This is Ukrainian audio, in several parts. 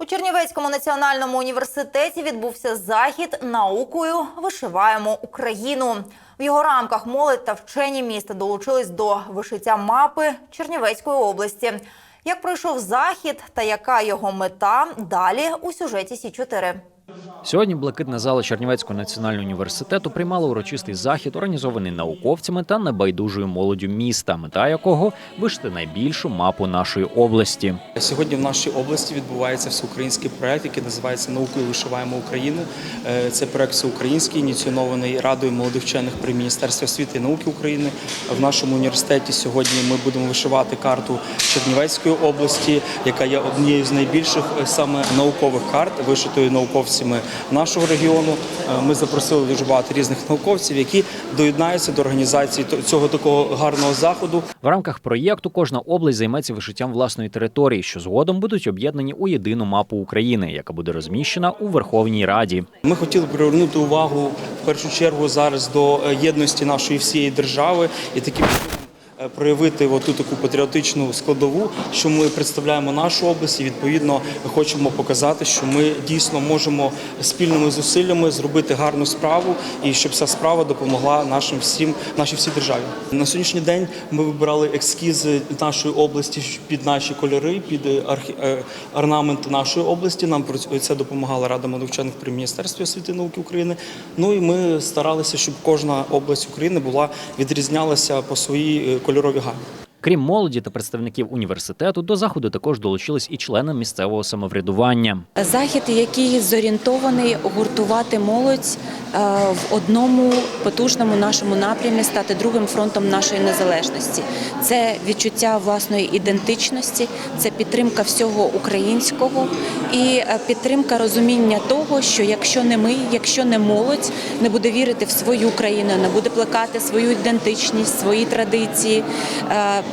У Чернівецькому національному університеті відбувся захід наукою Вишиваємо Україну. В його рамках молодь та вчені міста долучились до вишиття мапи Чернівецької області. Як пройшов захід та яка його мета? Далі у сюжеті Сі 4 Сьогодні блакитна зала Чернівецького національного університету приймала урочистий захід, організований науковцями та небайдужою молоддю міста, мета якого вишити найбільшу мапу нашої області. Сьогодні в нашій області відбувається всеукраїнський проект, який називається Наукою вишиваємо Україну. Е, Це проект всеукраїнський, ініційований Радою молодих вчених при Міністерстві освіти і науки України. В нашому університеті сьогодні ми будемо вишивати карту Чернівецької області, яка є однією з найбільших е, саме наукових карт, вишитою науковцями нашого регіону. Е, Ми запросили дуже багато різних науковців, які доєднаються до організації цього такого гарного заходу. В рамках проєкту кожна область займеться вишиттям власної території, що згодом будуть об'єднані у єдину мапу України, яка буде розміщена у Верховній Раді. Ми хотіли привернути увагу в першу чергу зараз до е, єдності нашої всієї держави і таким проявити оту таку патріотичну складову, що ми представляємо нашу область і відповідно хочемо показати, що ми дійсно можемо спільними зусиллями зробити гарну справу і щоб ця справа допомогла нашим всім нашій всій державі. На сьогоднішній день ми вибирали ескізи нашої області під наші кольори, під е, е, орнамент нашої області. Нам це допомагала Рада молодовчених при Міністерстві освіти і науки України. Ну і ми старалися, щоб кожна область України була відрізнялася по своїй кольоровій гамі. Крім молоді та представників університету, до заходу також долучились і члени місцевого самоврядування. Захід, який зорієнтований гуртувати молодь е, в одному потужному нашому напрямі, стати другим фронтом нашої незалежності. Це відчуття власної ідентичності, це підтримка всього українського і е, підтримка розуміння того, що якщо не ми, якщо не молодь, не буде вірити в свою країну, не буде плекати свою ідентичність, свої традиції.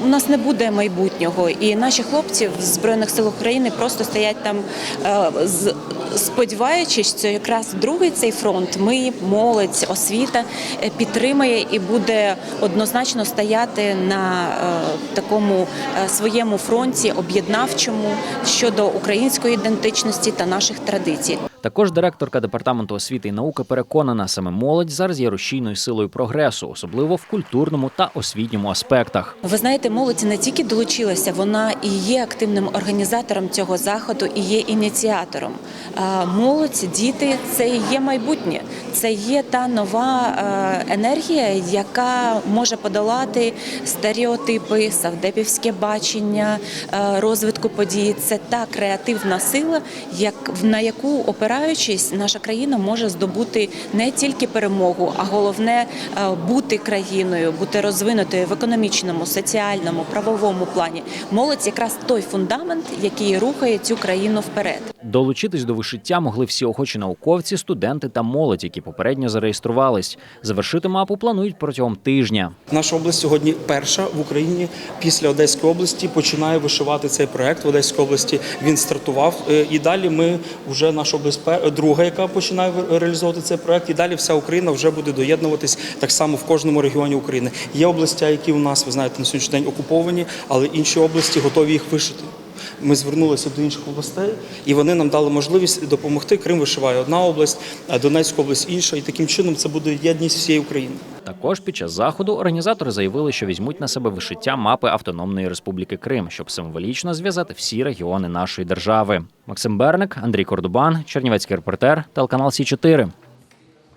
У нас не буде майбутнього, і наші хлопці в збройних сил України просто стоять там, е, з- сподіваючись, що якраз другий цей фронт ми, молодь, освіта е, підтримає і буде однозначно стояти на е, такому своєму фронті об'єднавчому щодо української ідентичності та наших традицій. Також директорка департаменту освіти і науки переконана, саме молодь зараз є рушійною силою прогресу, особливо в культурному та освітньому аспектах. Ви знаєте, молодь не тільки долучилася, вона і є активним організатором цього заходу, і є ініціатором. Молодь, діти це і є майбутнє, це є та нова е, енергія, яка може подолати стереотипи, савдепівське бачення е, розвитку подій. Це та креативна сила, як на яку опираючись, наша країна може здобути не тільки перемогу, а головне е, бути країною, бути розвинутою в економічному, соціальному, правовому плані. Молодь якраз той фундамент, який рухає цю країну вперед. Долучитись до вишиття могли всі охочі науковці, студенти та молодь, які попередньо зареєструвались. Завершити мапу планують протягом тижня. Наша область сьогодні перша в Україні після Одеської області починає вишивати цей проект. В Одеській області він стартував. Е, І далі ми вже наша область друга, яка починає реалізовувати цей проект. І далі вся Україна вже буде доєднуватись так само в кожному регіоні України. Є області, які у нас, ви знаєте, на сьогоднішній день окуповані, але інші області готові їх вишити. Ми звернулися до інших областей, і вони нам дали можливість допомогти. Крим вишиває одна область, а Донецька область інша. І таким чином це буде єдність всієї України. Також під час заходу організатори заявили, що візьмуть на себе вишиття мапи Автономної Республіки Крим, щоб символічно зв'язати всі регіони нашої держави. Максим Берник, Андрій Кордубан, Чернівецький репортер, телеканал Сі 4